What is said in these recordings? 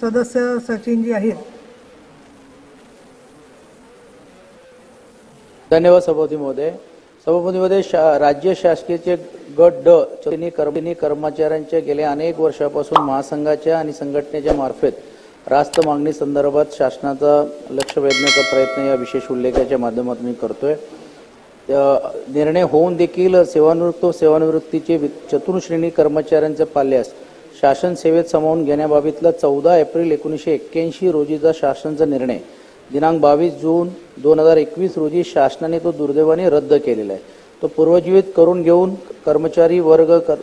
सदस्य सचिनजी आहेत. धन्यवाद सभापती महोदय. सभापती महोदय शा राज्य शासकीयचे गट ड चौथीनी कर्मचारी कर्मचाऱ्यांच्या गेल्या अनेक वर्षापासून महासंघाच्या आणि संघटनेच्या मार्फत रास्त मागणी संदर्भात शासनाचा लक्ष वेधण्याचा प्रयत्न या विशेष उल्लेखाच्या माध्यमातून मी करतोय. निर्णय होऊन देखील सेवानिवृत्त व सेवानिवृत्तीचे चतुर्श्रेणी कर्मचाऱ्यांचे पाल्यास शासन सेवेत सामावून घेण्याबाबतला चौदा एप्रिल एकोणीसशे एक्क्याऐंशी रोजीचा शासनाचा निर्णय. दिनांक बावीस जून दोन हजार एकवीस रोजी शासनाने तो दुर्दैवाने रद्द केलेला आहे. तो पूर्वजीवित करून घेऊन कर्मचारी वर्ग कर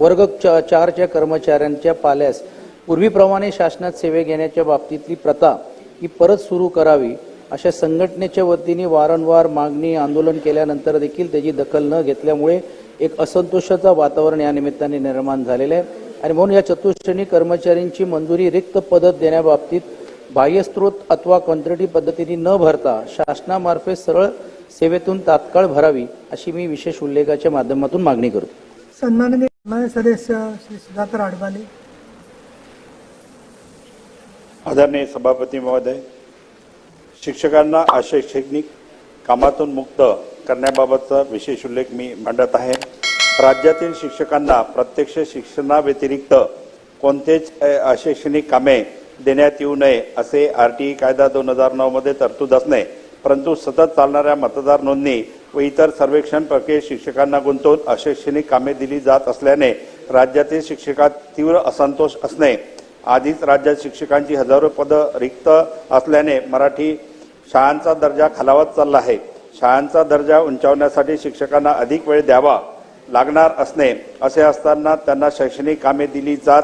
वर्ग च- चारच्या कर्मचाऱ्यांच्या पाल्यास पूर्वीप्रमाणे शासनात सेवे घेण्याच्या बाबतीतली प्रथा ही परत सुरू करावी अशा संघटनेच्या वतीने वारंवार मागणी आंदोलन केल्यानंतर देखील त्याची दखल न घेतल्यामुळे एक असंतोषाचं वातावरण या निमित्ताने निर्माण झालेलं आहे. आणि म्हणून या चतुश्रेणी कर्मचाऱ्यांची मंजुरी रिक्त पदत देण्याबाबतीत बाह्यस्त्रोत अथवा कंत्राटी पद्धतीने न भरता शासनामार्फत सरळ सेवेतून तात्काळ भरावी अशी मी विशेष उल्लेखाच्या माध्यमातून मागणी करतो. सन्माननीय सदस्य श्री सुधाकर आडबाले. आदरणीय सभापती महोदय शिक्षकांना अशैक्षणिक कामातून मुक्त करण्याबाबतचा विशेष उल्लेख मी मांडत आहे. राज्यातील शिक्षकांना प्रत्यक्ष शिक्षणाव्यतिरिक्त कोणतेच अशैक्षणिक कामे देण्यात येऊ नये असे आर टी कायदा दोन हजार नऊमध्ये तरतूद असणे परंतु सतत चालणाऱ्या मतदार नोंदणी व इतर सर्वेक्षण प्रक्रियेत शिक्षकांना गुंतवून अशैक्षणिक कामे दिली जात असल्याने राज्यातील शिक्षकात तीव्र असंतोष असणे आधीच राज्यात शिक्षकांची हजारो पदं रिक्त असल्याने मराठी शाळांचा दर्जा खालावत चालला आहे. शाळांचा दर्जा उंचावण्यासाठी शिक्षकांना अधिक वेळ द्यावा लागणार असणे असे असताना त्यांना शैक्षणिक कामे दिली जात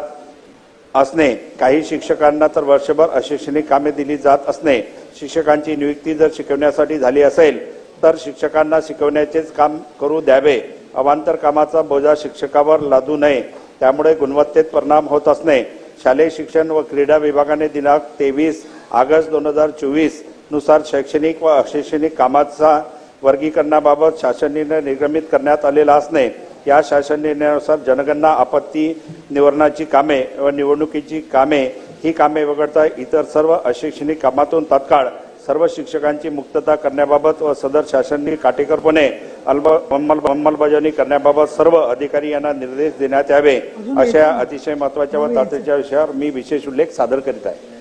असणे. काही शिक्षकांना तर वर्षभर अशैक्षणिक कामे दिली जात असणे. शिक्षकांची नियुक्ती जर शिकवण्यासाठी झाली असेल तर शिक्षकांना शिकवण्याचेच काम करू द्यावे. अवांतर कामाचा बोजा शिक्षकावर लादू नये. त्यामुळे गुणवत्तेत परिणाम होत असणे. शालेय शिक्षण व क्रीडा विभागाने दिनांक तेवीस ऑगस्ट दोन हजार चोवीसनुसार शैक्षणिक व अशैक्षणिक कामाचा वर्गीकरणाबाबत शासन निर्णय निर्गमित करण्यात आलेला असणे या शासन निर्णयानुसार जनगणना आपत्ती निवारणाची कामे व निवडणुकीची कामे ही कामे वगळता इतर सर्व अशैक्षणिक कामातून तात्काळ सर्व शिक्षकांची मुक्तता करण्याबाबत व सदर शासनाने काटेकोरपणे अंमलबजावणी करण्याबाबत सर्व अधिकारी यांना निर्देश देण्यात यावे अशा अतिशय महत्त्वाच्या व तातडीच्या विषयावर मी विशेष उल्लेख सादर करीत आहे.